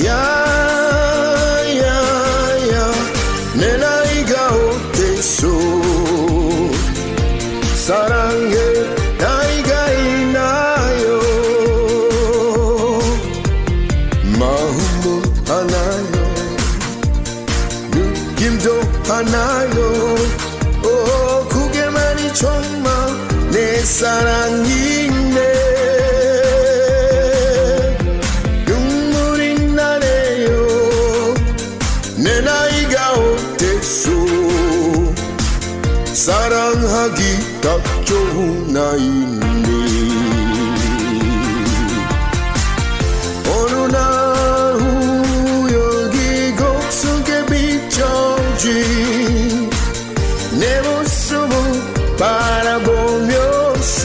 야야야 내 나이가 어때서? 사랑해 나이가 있나요? 마음도 하나요? 느낌도 하나요? 오 그게 만이 정말 내 사랑이 나이가 어땠소 사랑하기 딱 좋은 나이니. 어느 날후 여기 곡속에 비춰진 내 모습을 바라보면서